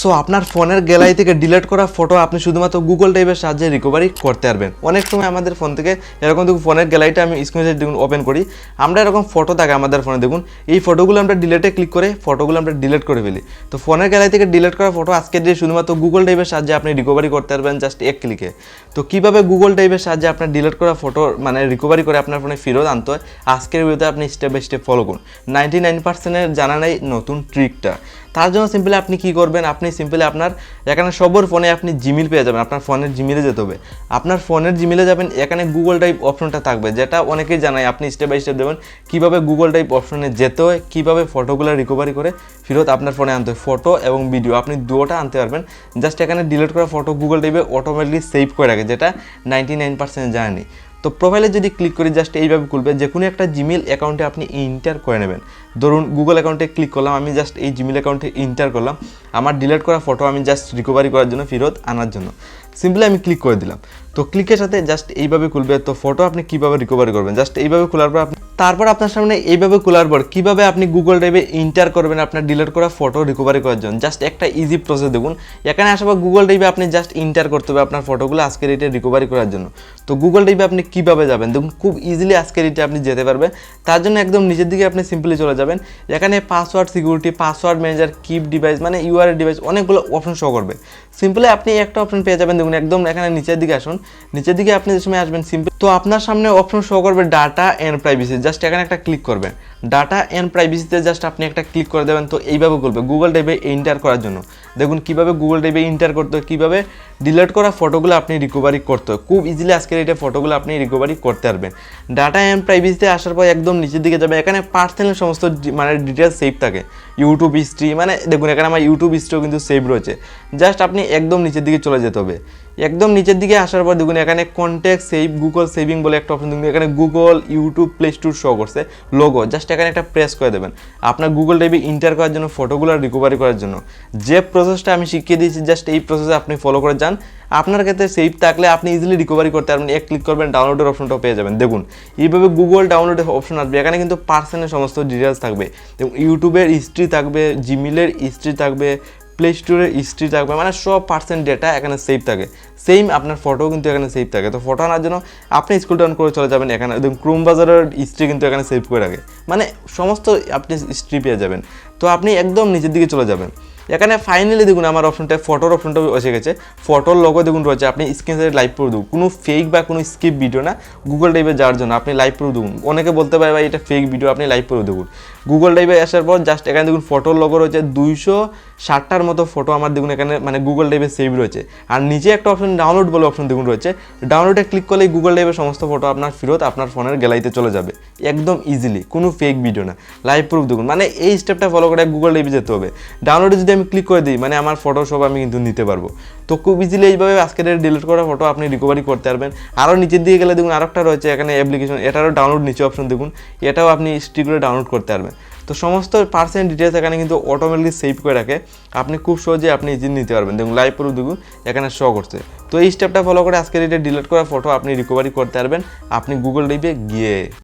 So আপনার ফোনের gallery থেকে ডিলিট করা ফটো আপনি শুধুমাত্র গুগল টাইপের সাহায্যে রিকভারি করতে পারবেন। অনেক সময় আমাদের ফোন থেকে এরকম দেখুন ফোনের গ্যালারিটা আমি স্ক্রিনে দেখুন ওপেন করি। আমরা এরকম ফটো থাকে আমাদের ফোনে দেখুন। এই ফটোগুলো আমরা ডিলেটে ক্লিক করে ফটোগুলো আমরা ডিলিট করে ফেলি। তো ফোনের গ্যালারি থেকে ডিলিট করা ফটো আজকে দিয়ে শুধুমাত্র গুগল টাইপের সাহায্যে আপনি রিকভারি করতে পারবেন জাস্ট এক ক্লিকে তো কীভাবে গুগল টাইপের সাহায্যে আপনার ডিলিট করা ফটো মানে রিকভারি করে আপনার ফোনে ফেরত আনতে হয়, আজকের ভিডিওতে আপনি স্টেপ বাই স্টেপ ফলো করুন। নাইনটি নাইন পার্সেন্টের জানা নেই নতুন ট্রিকটা তার জন্য সিম্পলি আপনি কি করবেন? আপনি সিম্পলি আপনার, এখানে সবর ফোনে আপনি জিমেল পেয়ে যাবেন, আপনার ফোনের জিমেলে যেতে হবে। আপনার ফোনের জিমেলে যাবেন, এখানে গুগল টাইপ অপশনটা থাকবে, যেটা অনেকেই জানায়, আপনি স্টেপ বাই স্টেপ দেবেন, কীভাবে গুগল টাইপ অপশনে যেতে হয়, কীভাবে ফটোগুলো রিকভারি করে ফেরত আপনার ফোনে আনতে হয় ফটো এবং ভিডিও আপনি দুটোটা আনতে পারবেন। জাস্ট এখানে ডিলিট করা ফটো গুগল টাইপে অটোমেটিকলি সেভ করে রাখে, যেটা নাইনটি নাইন পার্সেন্ট জানেনি তো প্রোফাইলে যদি ক্লিক করি জাস্ট এইভাবে খুলবে। যে কোনো একটা জিমেল অ্যাকাউন্টে আপনি ইন্টার করে নেবেন। ধরুন গুগল অ্যাকাউন্টে ক্লিক করলাম, আমি জাস্ট এই জিমেল অ্যাকাউন্টে ইন্টার করলাম। আমার ডিলিট করা ফটো আমি জাস্ট রিকভারি করার জন্য, ফেরত আনার জন্য। সিম্পলি আমি ক্লিক করে দিলাম। তো ক্লিকের সাথে জাস্ট এইভাবে খুলবে। তো ফটো আপনি কীভাবে রিকভারি করবেন? জাস্ট এইভাবে খোলার পর আপনি তারপর আপনার সামনে এইভাবে খোলার পর কীভাবে আপনি গুগল ড্রাইভে ইন্টার করবেন আপনার ডিলিট করা ফটো রিকভারি করার জন্য? জাস্ট একটা ইজি প্রসেস দেখুন। এখানে আসার পর গুগল ড্রাইভে আপনি জাস্ট ইন্টার করতে হবে আপনার ফটোগুলো আজকের রেটে রিকভারি করার জন্য। তো গুগল ড্রাইভে আপনি কীভাবে যাবেন? দেখুন, খুব ইজিলি আজকের রেটে আপনি যেতে পারবেন। তার জন্য একদম নিচের দিকে আপনি সিম্পলি চলে যাবেন। এখানে password security password manager keep device মানে ইউআরএ ডিভাইস অনেকগুলো অপশন শো করবে। সিম্পলি আপনি একটা অপশন পেয়ে যাবেন। দেখুন, একদম এখানে নিচের দিকে আসুন। নিচের দিকে আপনি যে সময় আসবেন সিম্পল তো আপনার সামনে অপশন শো করবে ডাটা অ্যান্ড প্রাইভেসি জাস্ট এখানে একটা ক্লিক করবেন। ডাটা অ্যান্ড প্রাইভেসিতে জাস্ট আপনি একটা ক্লিক করে দেবেন, তো এইভাবে করবে। গুগল ড্রাইভে এন্টার করার জন্য। দেখুন কীভাবে গুগল ড্রাইভে এন্টার করতে হয়, কীভাবে ডিলিট করা ফটোগুলো আপনি রিকভারি করতে হয়। খুব ইজিলি আজকের এটা ফটোগুলো আপনি রিকভারি করতে পারবেন। ডাটা অ্যান্ড প্রাইভেসিতে আসার পর একদম নিচের দিকে যাবে। এখানে পার্সোনাল সমস্ত মানে ডিটেলস সেভ থাকে। ইউটিউব হিস্ট্রি মানে দেখুন এখানে আমার ইউটিউব হিস্ট্রিও কিন্তু সেভ রয়েছে। জাস্ট আপনি একদম নিচের দিকে চলে যেতে হবে। একদম নিচের দিকে আসার পর দেখুন, এখানে কন্ট্যাক্ট সেভ গুগল সেভিং বলে একটা অপশন দেখুন। এখানে Google YouTube play store show করছে। লোগো জাস্ট এখানে একটা প্রেস করে দেবেন। আপনার গুগল ড্রাইভে ইন্টার করার জন্য ফটোগুলো রিকভারি করার জন্য। যে প্রসেসটা আমি শিখিয়ে দিয়েছি জাস্ট এই প্রসেসে আপনি ফলো করে যান। আপনার ক্ষেত্রে সেভ থাকলে আপনি ইজিলি রিকভারি করতে পারবেন। এক ক্লিক করবেন ডাউনলোডের অপশনটাও পেয়ে যাবেন। দেখুন, এইভাবে গুগল ডাউনলোডের অপশন আসবে। এখানে কিন্তু পার্সনের সমস্ত ডিটেলস থাকবে। এবং ইউটিউবের হিস্ট্রি থাকবে জিমেলের হিস্ট্রি থাকবে প্লে স্টোরের হিস্ট্রি থাকবে মানে সব পার্সেন্ট ডেটা এখানে সেভ থাকে। সেম আপনার ফটো কিন্তু এখানে সেভ থাকে। তো ফটো আনার জন্য আপনি স্কুল ডাউন করে চলে যাবেন এখানে। একদম ক্রোম বাজারের হিস্ট্রি কিন্তু এখানে সেভ করে রাখে মানে সমস্ত আপনি হিস্ট্রি পেয়ে যাবেন। তো আপনি একদম নিচের দিকে চলে যাবেন। এখানে ফাইনালি দেখুন, আমার অপশনটা ফটোর অপশনটা এসে গেছে। ফটোর লোগো দেখুন রয়েছে। আপনি স্ক্রিন সাইডে লাইভ প্রুফ দেখুন কোনো ফেক বা কোনো স্কিপ ভিডিও না। গুগল ড্রাইভে যাওয়ার জন্য আপনি লাইভ প্রুফ দেখুন অনেকে বলতে পারে, ভাই, এটা ফেক ভিডিও আপনি লাইভ প্রুফ দেখুন গুগল ড্রাইভে আসার পর জাস্ট এখানে দেখুন ফটোর লোগো রয়েছে দুইশো ষাটটার মতো ফটো আমার দেখুন এখানে মানে গুগল ড্রাইভে সেভ রয়েছে। আর নিচে একটা অপশন ডাউনলোড বলে অপশন দেখুন রয়েছে। ডাউনলোডে ক্লিক করলেই গুগল ড্রাইভে সমস্ত ফটো আপনার ফেরত আপনার ফোনের গ্যালারিতে চলে যাবে। একদম ইজিলি কোনো ফেক ভিডিও না। লাইভ প্রুফ দেখুন মানে এই স্টেপটা ফলো করে গুগল ড্রাইভে যেতে হবে। ডাউনলোডে যদি আমি ক্লিক করে দিই মানে আমার ফটো সব আমি কিন্তু নিতে পারব। তো খুব ইজিলি এইভাবে আজকের ডিলিট করা ফটো আপনি রিকভারি করতে পারবেন। আরও নিচের দিকে গেলে দেখুন আরেকটা রয়েছে এখানে অ্যাপ্লিকেশন এটারও ডাউনলোড নিচে অপশন দেখুন। এটাও আপনি স্ট্রিক করে ডাউনলোড করতে পারবেন। তো সমস্ত পার্সেন্ট ডিটেলস এখানে কিন্তু অটোমেটিকলি সেভ করে রাখে। আপনি খুব সহজে আপনি জিনিস নিতে পারবেন। দেখুন লাইভ প্রুফ দেখুন, এখানে শো করছে। তো এই স্টেপটা ফলো করে আজকের এটা ডিলিট করা ফটো আপনি রিকভারি করতে পারবেন। আপনি গুগল ড্রাইভে গিয়ে